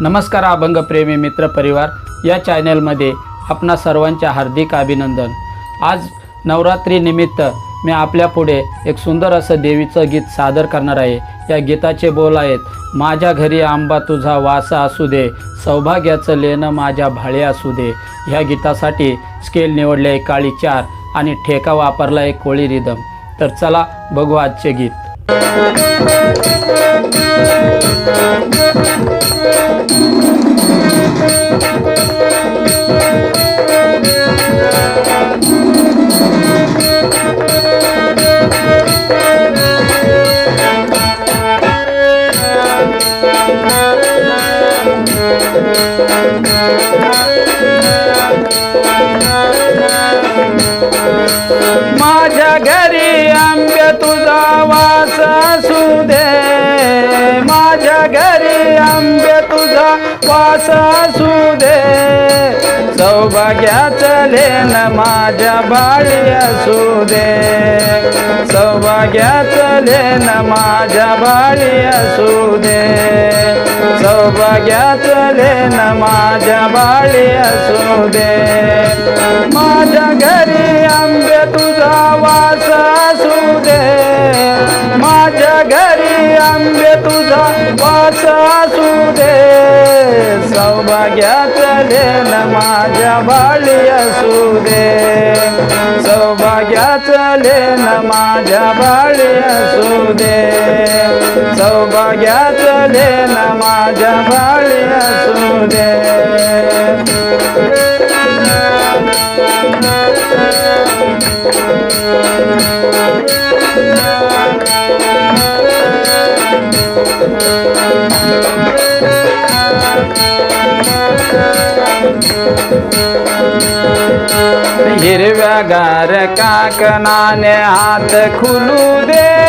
नमस्कार अभंगप्रेमी मित्रपरिवार या चॅनलमध्ये आपणा सर्वांचे हार्दिक अभिनंदन. आज नवरात्रीनिमित्त मी आपल्या पुढे एक सुंदर असं देवीचं गीत सादर करणार आहे. या गीताचे बोल आहेत माझ्या घरी आंबा तुझा वासा असू दे सौभाग्याचं लेणं माझ्या भाळे असू दे. ह्या गीतासाठी स्केल निवडले आहे काळी चार आणि ठेका वापरला आहे कोळी रिदम तर चला बघू आजचे गीत. माझ्या घरी आंबे तुझा वास असू दे. माझ्या घरी आंबे तुझा वास असू सौभाग्याचले न माझ्या बाळी असू दे. सौभाग्याचले न माझ्या बाळी असू दे. सौभाग्याचले न माझ्या बाळी असू दे. माझ्या घरी आंबे तुझा वास असू दे. माझ्या घरी आंबे तुझा वास असू दे. सौभाग्याचं न माझ्या बाळी असू दे सौभाग्याचं न माझ्या बाळी असू दे सौभाग्याचं न माझ्या बाळी असू दे Thank you. हिरव्या गार काकनाने हात खुलू दे.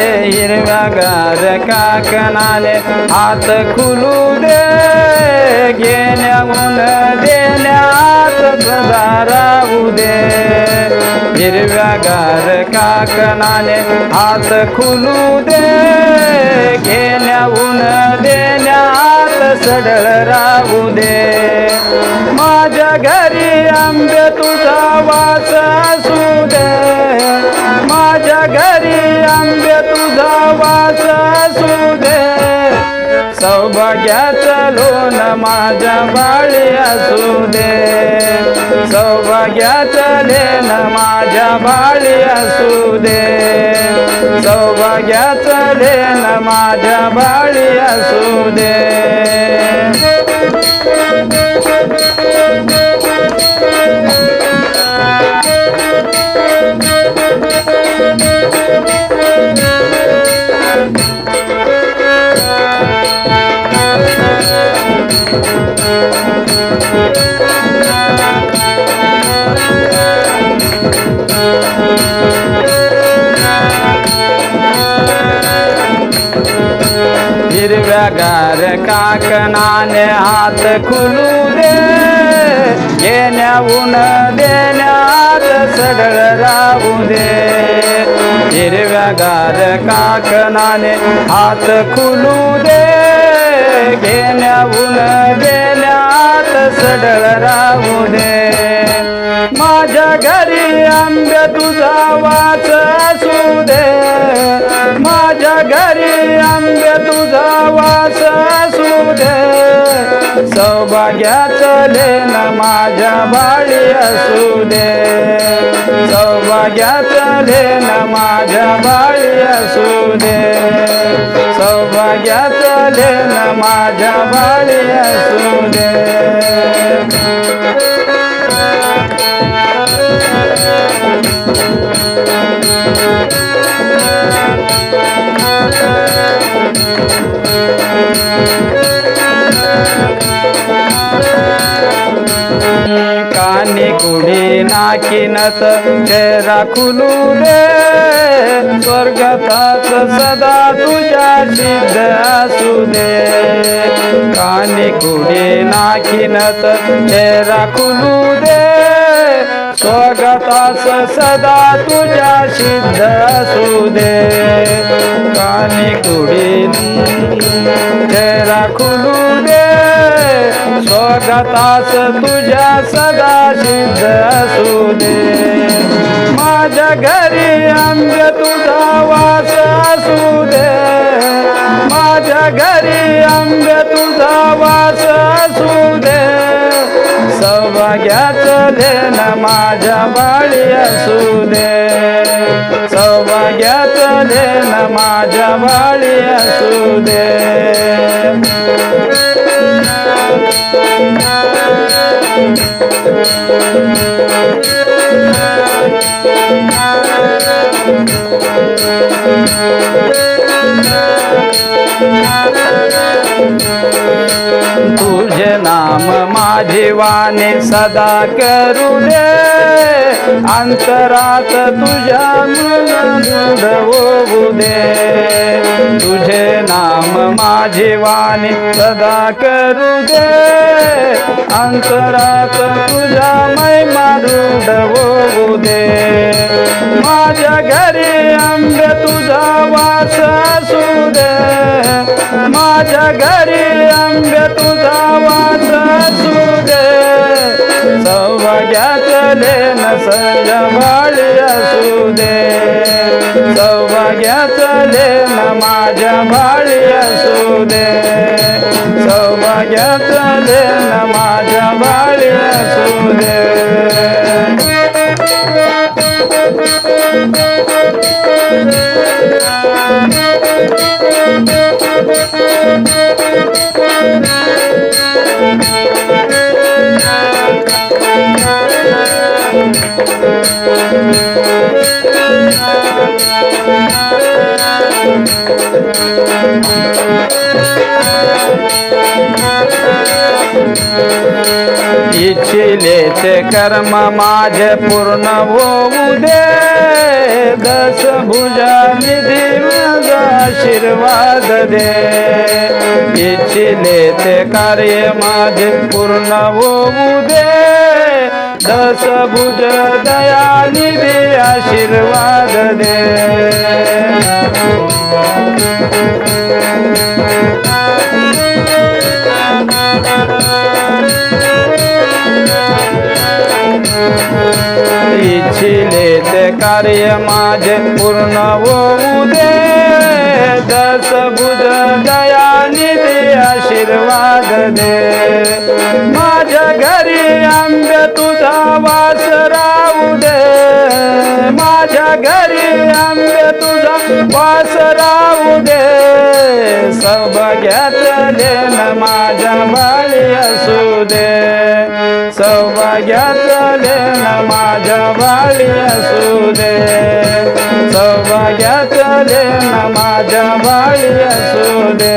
हिरव्या गार हात खुलू दे. घेण्याहून देण्यात सदा राहू दे. हिरव्या गार हात खुलू दे. घेण्याहून देण्यात सडळ राहू दे. माझ्या घरी आंबे तुझा वास असू दे. माझ्या घरी आंबे तुझा वास असू दे सौभाग्याचं लोन माझ्या बाळी असू दे सौभाग्याचं लेन माझ्या बाळी असू दे सौभाग्याचं लेन माझ्या बाळी असू दे काकणाने हात खुलू दे. घेण्याहून देण्यात सडळ राहू दे. हिरव्या गार काकणाने हात खुलू दे. घेण्याहून देण्यात सडळ राहू दे. माझ्या घरी अंग तुझा सौभाग्याचं लेन माझ्या बाळी असू दे. सौभाग्याचं लेन माझ्या बाळी असू दे. सौभाग्याचं लेन माझ्या बाळी असू दे. कानी कुडी नाकिनत चेहरा खुलू दे स्वर्गतात सदा तुझ्या सिद्ध असू दे. कानी कुडी नाकिनत चेहरा खुलू दे स्वगतास सदा तुझ्या सिद्ध असू दे. कानी कुडी चेहरा खुलू दे स्वगतास तुझ्या सदा सिद्ध असू दे माझ्या घरी अंग तुझा वास असू दे माझ्या घरी अंग तुझा वास असू दे सौभाग्याचं देण माझ्या बाळी असू दे. सौभाग्याचं देण माझ्या बाळी असू दे. तुझे नाम माझे वाने सदा करू दे अंतरात तुझ्या मृद दे. तुझे नाम माझी वाणी सदा करू दे. अंतरात तुझा महिमा रूढ दे. माझ्या घरी आंबे तुझा वास असू दे. माझ्या घरी आंबे तुझा वास असू दे. सौभाग्याचं लेन संजबाळी असू दे. सौभाग्याचं लेन माझ्या बाळी असू दे. सौभाग्याचं लेन माझ्या बाळी असू दे. इच्छिले ते कर्म माझे पूर्ण होऊ दे. दस भुजा निधी माझा आशीर्वाद दे. इच्छिले ते कार्य माझे पूर्ण होऊ दे. दस भुज आशीर्वाद दे. इच्छिले ते कार्य माझे पूर्ण होऊ दे. दस बुध दया आशीर्वाद दे. माझ्या तुझा वास राहू दे. माझ्या घरी आंबे तुझा वास राहू दे. सौभाग्याचं देन माझ्या बाळी असू दे. सौभाग्याचं देन माझ्या बाळी असू दे. सौभाग्याचं देन माझ्या बाळी असू दे.